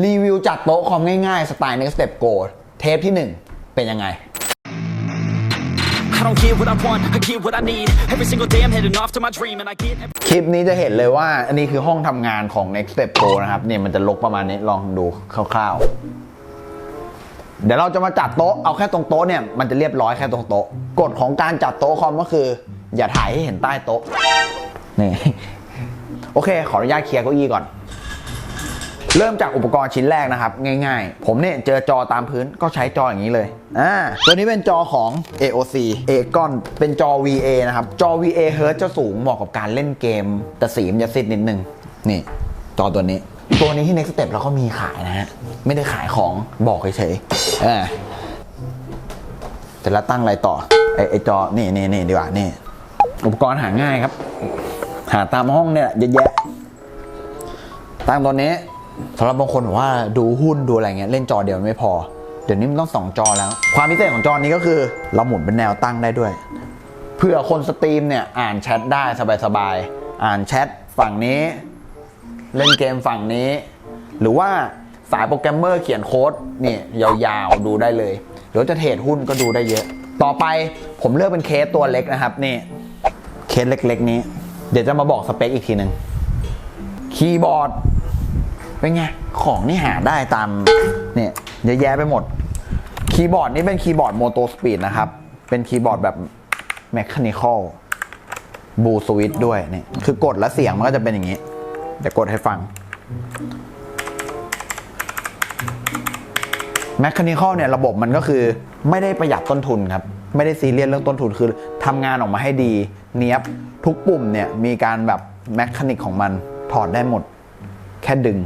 รีวิวจัดโต๊ะคอมง่ายๆ สไตล์ Next Step Go เทปที่ 1 เป็นยังไง I don't get what I want, I get what I need. Every single day I'm heading off to my dream, and I get. Every- คลิปนี้จะเห็นเลยว่า อันนี้คือห้องทำงานของ Next Step Go นะครับ เนี่ยมันจะลกประมาณนี้ลองดูคร่าวๆ เดี๋ยวเราจะมาจัดโต๊ะ เอาแค่ตรงโต๊ะเนี่ย มันจะเรียบร้อยแค่ตรงโต๊ะ กฎของการจัดโต๊ะคอมก็คือ อย่าถ่ายให้เห็นใต้โต๊ะ นี่ โอเค ขออนุญาตเคลียร์เก้าอี้ก่อน เริ่มจากอุปกรณ์ชิ้นแรกนะครับ ง่ายๆ ผมเนี่ยเจอจอตามพื้นก็ใช้จออย่างนี้เลยอ่าตัวนี้เป็นจอของ AOC Aegon เป็นจอ VA นะครับ จอ VA เฮิร์ตจะสูงเหมาะกับการเล่นเกม แต่สีมันจะซิดนิดนึง นี่ จอตัวนี้ ตัวนี้ที่ Next Step เราก็มีขายนะฮะ ไม่ได้ขายของบอกเฉยๆอ่าแต่ละตั้งอะไรต่อไอไอจอ นี่นี่นี่ดีกว่า นี่ อุปกรณ์หาง่ายครับ หาตามห้องเนี่ยเยอะแยะตั้งตัวนี้ สำหรับบางคนบอกว่าดูหุ้นดูอะไรเงี้ยเล่นจอเดียวไม่พอ เดี๋ยวนี้มันต้องสองจอแล้ว ความพิเศษของจอนี้ก็คือ เราหมุนเป็นแนวตั้งได้ด้วย เพื่อคนสตรีมเนี่ยอ่านแชทได้สบายๆ อ่านแชทฝั่งนี้ เล่นเกมฝั่งนี้ หรือว่าสายโปรแกรมเมอร์เขียนโค้ดนี่ยาวๆดูได้เลยหรือจะเทรดหุ้นก็ดูได้เยอะ ต่อไปผมเลือกเป็นเคสตัวเล็กนะครับนี่เคสเล็กๆนี้ เดี๋ยวจะมาบอกสเปคอีกทีหนึ่งคีย์บอร์ด เป็นไง ของนี่หาได้ตามเนี่ยเยอะแยะไปหมด คีย์บอร์ดนี่เป็นคีย์บอร์ดโมโตสปีดนะครับ เป็นคีย์บอร์ดแบบแมค h a นิคอลบูสวิตด้วยเนี่ยคือกดแล้วเสียงมันก็จะเป็นอย่างนี้เดี๋ยวกดให้ฟังแมค h a นิคอลเนี่ยระบบมันก็คือไม่ได้ประหยัดต้นทุนครับ ไม่ได้ซีเรียสเรื่องต้นทุนคือทำงานออกมาให้ดี เนี้ยบทุกปุ่มเนี่ยมีการแบบแมค h a นิกของมันถอดได้หมด แค่ดึง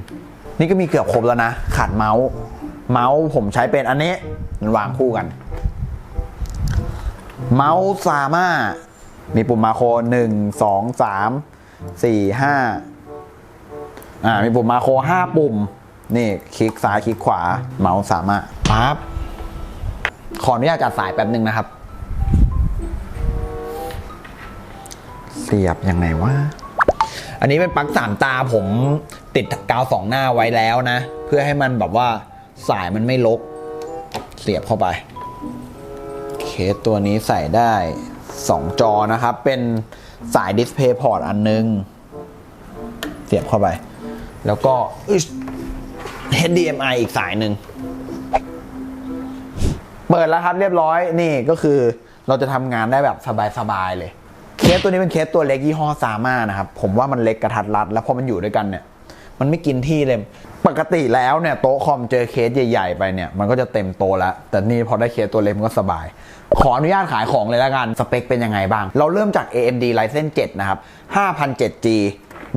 นี่ก็มีเกือบครบแล้วนะ ขาดเมาส์ เมาส์ผมใช้เป็นอันนี้มันวางคู่กัน เมาส์ซาม่ามีปุ่มมาโครหนึ่งสองสามสี่ห้าอ่ามีปุ่มมาโครห้าปุ่ม นี่คลิกซ้ายคลิกขวา เมาส์สามารถปั๊บขออนุญาตจัดสายแป๊บหนึ่งนะครับ เสียบยังไงวะ อันนี้เป็นปลั๊กสามตาผมติดกาวสองหน้าไว้แล้วนะ เพื่อให้มันแบบว่าสายมันไม่ลก เสียบเข้าไปเคสตัวนี้ใส่ได้ 2 จอนะครับ เป็นสายดิสเพย์พอร์ตอันนึง เสียบเข้าไป แล้วก็ HDMI อีกสายหนึ่ง เปิดแล้วครับเรียบร้อยนี่ก็คือเราจะทำงานได้แบบสบายๆเลย เคสตัวนี้เป็นเคสตัวเล็กยี่ห้อซาม่านะครับ ผมว่ามันเล็กกระทัดรัด แล้วพอมันอยู่ด้วยกันเนี่ย มันไม่กินที่เลย ปกติแล้วเนี่ยโต๊ะคอมเจอเคสใหญ่ๆไปเนี่ย มันก็จะเต็มโต๊ะแล้ว แต่นี่พอได้เคสตัวเล็กมันก็สบาย ขออนุญาตขายของเลยแล้วกัน สเปคเป็นยังไงบ้าง เราเริ่มจาก AMD Ryzen 7 นะครับ 5007G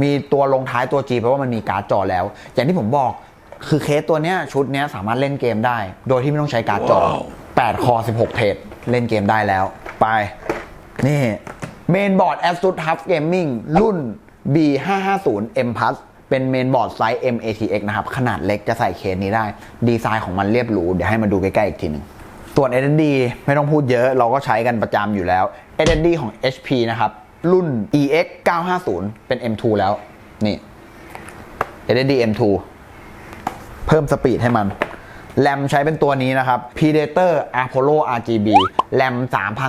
มีตัวลงท้ายตัว G เพราะว่ามันมีการ์ดจอแล้ว อย่างที่ผมบอกคือเคสตัวเนี้ยชุดเนี้ยสามารถเล่นเกมได้ โดยที่ไม่ต้องใช้การ์ดจอ 8 คอ 16 เทรดเล่นเกมได้แล้ว ไป นี่ เมนบอร์ด ASUS TUF Gaming รุ่น B550M Plus เป็นเมนบอร์ดไซส์ MATX นะครับ ขนาดเล็กจะใส่เคสนี้ได้ ดีไซน์ของมันเรียบหรู เดี๋ยวให้มาดูใกล้ๆอีกทีหนึ่งส่วน SSD ไม่ต้องพูดเยอะเราก็ใช้กันประจำอยู่แล้ว SSD ของ HP นะครับ รุ่น EX 950เป็น M2 แล้วนี่ SSD M2 เพิ่มสปีดให้มันแรมใช้เป็นตัวนี้นะครับ Predator Apollo RGB แรม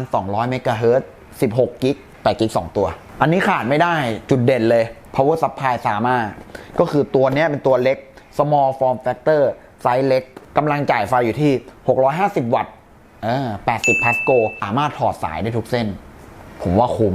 3,200 MHz 16กิก 8กิก2ตัว อันนี้ขาดไม่ได้จุดเด่นเลย Power Supply สามารถก็คือตัวนี้เป็นตัวเล็ก Small Form Factor ไซส์เล็กกำลังจ่ายไฟอยู่ที่ 650 วัตต์เออ80 Pasco สามารถถอดสายได้ทุกเส้น ผมว่าคุ้ม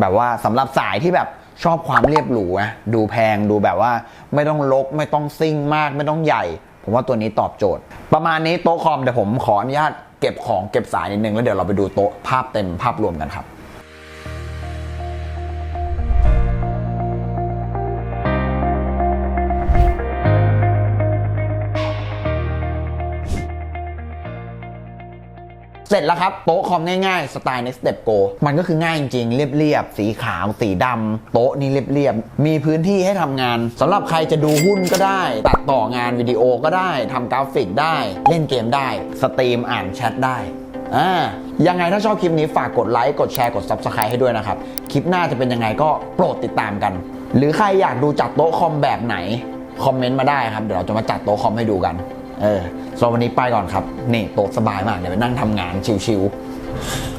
แบบว่าสำหรับสายที่แบบชอบความเรียบหรูนะดูแพงดูแบบว่าไม่ต้องลกไม่ต้องซิ่งมากไม่ต้องใหญ่ ผมว่าตัวนี้ตอบโจทย์ ประมาณนี้โต๊ะคอมเดี๋ยวผมขออนุญาตเก็บของเก็บสายนิดนึงแล้วเดี๋ยวเราไปดูโต๊ะภาพเต็มภาพรวมกันครับ เสร็จแล้วครับ โต๊ะคอมง่ายๆ สไตล์ Next Step Go มันก็คือง่ายจริงๆ เรียบๆ สีขาว สีดำ โต๊ะนี่เรียบๆ มีพื้นที่ให้ทำงานสำหรับใครจะดูหุ้นก็ได้ ตัดต่องานวิดีโอก็ได้ทำกราฟิกได้ เล่นเกมได้ สตรีมอ่านแชทได้อ่ายังไงถ้าชอบคลิปนี้ฝากกดไลค์ กดแชร์ กด Subscribe ให้ด้วยนะครับ คลิปหน้าจะเป็นยังไงก็โปรดติดตามกัน หรือใครอยากดูจัดโต๊ะคอมแบบไหน คอมเมนต์มาได้ครับ เดี๋ยวเราจะมาจัดโต๊ะคอมให้ดูกัน เออส่วนวันนี้ไปก่อนครับ นี่โต๊ะสบายมากเดี๋ยวไปนั่งทำงานชิวๆ